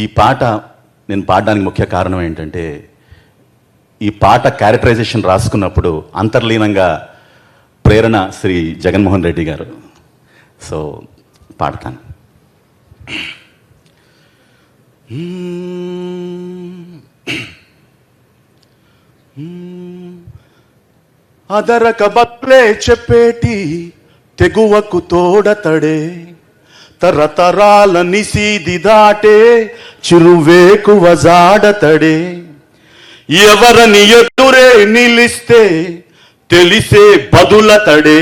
ఈ పాట నేను పాడడానికి ముఖ్య కారణం ఏంటంటే ఈ పాట క్యారెక్టరైజేషన్ రాసుకున్నప్పుడు అంతర్లీనంగా ప్రేరణ శ్రీ జగన్మోహన్ రెడ్డి గారు. సో పాడతాను. అదరక బట్లే చెప్పేటి తెగువకు తోడతడే. తరతరాల నిసీది దాటే చిరువేకువ జాడతడే ఎవరని ఎదురే నిలిస్తే తెలిసే బదుల తడే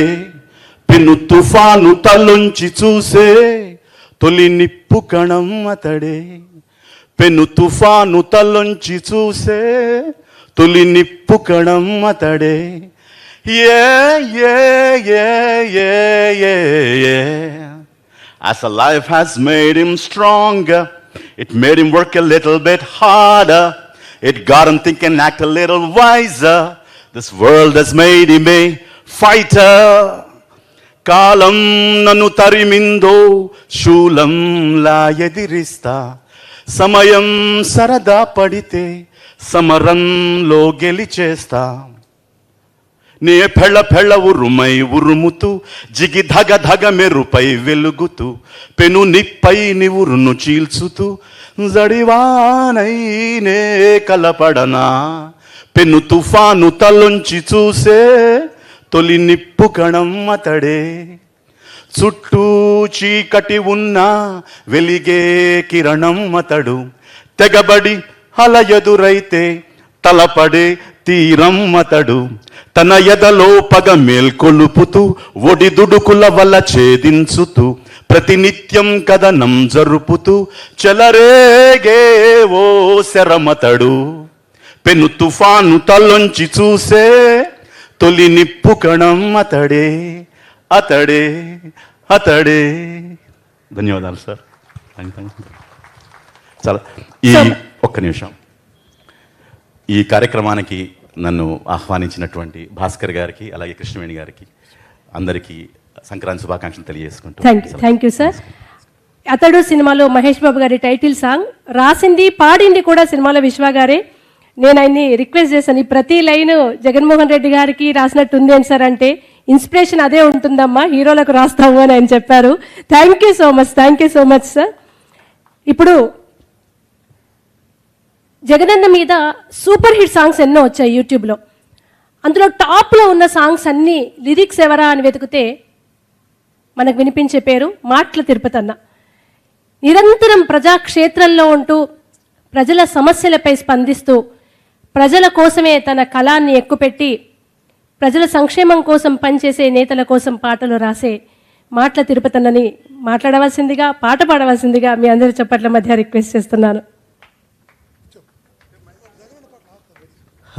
పెను తుఫాను తలుంచి చూసే తొలి నిప్పు కణం అతడే పెను తుఫాను తలుంచి చూసే తొలి నిప్పు కణం అతడే ఏ ఏ ఏ ఏ ఏ ఏ. As a life has made him stronger, it made him work a little bit harder. It got him thinking, act a little wiser. This world has made him a fighter. కాలం నన్ను తరిమిందో శూలంలా ఎదిరిస్తా సమయం సరదా పడితే సమరంలో గెలిచేస్తా నే ఫెళ్ళ ఫెళ్ళ ఉరుమై ఉరుముతూ జిగి ధగ ధగ మెరుపై వెలుగుతూ పెను నిప్పై నివురును చీల్చుతూ జడివానై నే కలపడనా? పెను తుఫాను తలొంచి చూసే తొలి నిప్పు కణం అతడే. చుట్టూ చీకటి ఉన్న వెలిగే కిరణం అతడు. తెగబడి అల ఎదురైతే తలపడే తీరం అతడు తన ఎదలో పగ మేల్కొలుపుతూ ఒడిదుడుకుల వల్ల ఛేదించుతూ ప్రతినిత్యం కథనం జరుపుతూ చెలరేగే ఓ శరమతడు. పెను తుఫాను తలొంచి చూసే తొలి నిప్పు కణం అతడే అతడే అతడే. ధన్యవాదాలు సార్. చాలా ఈ. ఒక్క నిమిషం. ఈ కార్యక్రమానికి నన్ను ఆహ్వానించినటువంటి భాస్కర్ గారికి అలాగే కృష్ణవేణి గారికి అందరికీ సంక్రాంతి శుభాకాంక్షలు తెలియజేసుకుంటూ thank you thank you sir అతడు సినిమాలో మహేష్ బాబు గారి టైటిల్ సాంగ్. రాసింది పాడింది కూడా సినిమాలో విశ్వ గారే. నేను ఆయన్ని రిక్వెస్ట్ చేశాను. ఈ ప్రతి లైన్ జగన్మోహన్ రెడ్డి గారికి రాసినట్టు ఉంది అని సార్ అంటే ఇన్స్పిరేషన్ అదే ఉంటుందమ్మా హీరోలకు రాస్తాము అని ఆయన చెప్పారు. Thank you so much thank you so much sir ఇప్పుడు జగనన్న మీద సూపర్ హిట్ సాంగ్స్ ఎన్నో వచ్చాయి యూట్యూబ్లో. అందులో టాప్లో ఉన్న సాంగ్స్ అన్నీ లిరిక్స్ ఎవరా అని వెతికితే మనకు వినిపించే పేరు మాట్ల తిరుపతి అన్న. నిరంతరం ప్రజాక్షేత్రంలో ఉంటూ ప్రజల సమస్యలపై స్పందిస్తూ ప్రజల కోసమే తన కళాన్ని ఎక్కుపెట్టి ప్రజల సంక్షేమం కోసం పనిచేసే నేతల కోసం పాటలు రాసే మాట్ల తిరుపతన్నని మాట్లాడవలసిందిగా పాట పాడవలసిందిగా మీ అందరి చప్పట్ల మధ్య రిక్వెస్ట్ చేస్తున్నాను.